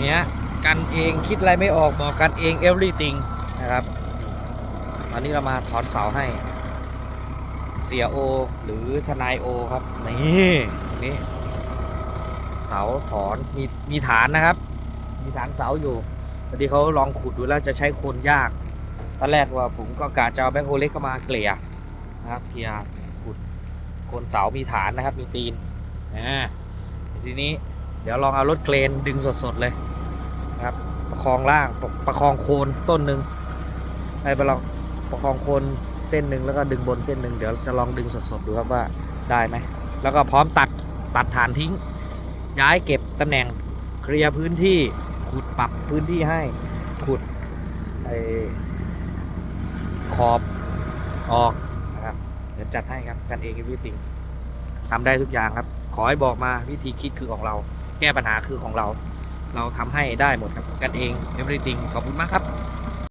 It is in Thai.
เนี้ยกันเองคิดอะไรไม่ออกบอกกันเอง everything นะครับตอนนี้เรามาถอนเสาให้เสียโอหรือทนายโอครับ นี่นี่เสาถอนมีมีฐานนะครับ มีฐานเสาอยู่พอดีเขาลองขุดดูแล้วจะใช้โคนยากตอนแรกว่าผมก็กะจะเอาแบคโฮเล็กเข้ามาเกลี่ยนะครับเกลี่ยขุดโคนเสามีฐานนะครับ มีตีนอ่าทีนี้ เดี๋ยวลองเอารถเครนดึงสดๆเลยนะครับ ประคองล่างประประคองโคนต้นหนึ่งให้ไปลองประคองโคนเส้นหนึ่งแล้วก็ดึงบนเส้นหนึ่งเดี๋ยวจะลองดึงสดๆดูครับว่าได้ไหมแล้วก็พร้อมตัดตัดฐานทิ้ง ย้ายเก็บตำแหน่งเคลียร์พื้นที่ขุดปรับพื้นที่ให้ขุดไอขอบออกนะครับเดี๋ยวจัดให้ครับกันเองวิติงทำได้ทุกอย่างครับ ขอให้บอกมาวิธีคิดคือของเรา แก้ปัญหาคือของเรา เราทำให้ได้หมดครับกันเอง everything ขอบคุณมากครับ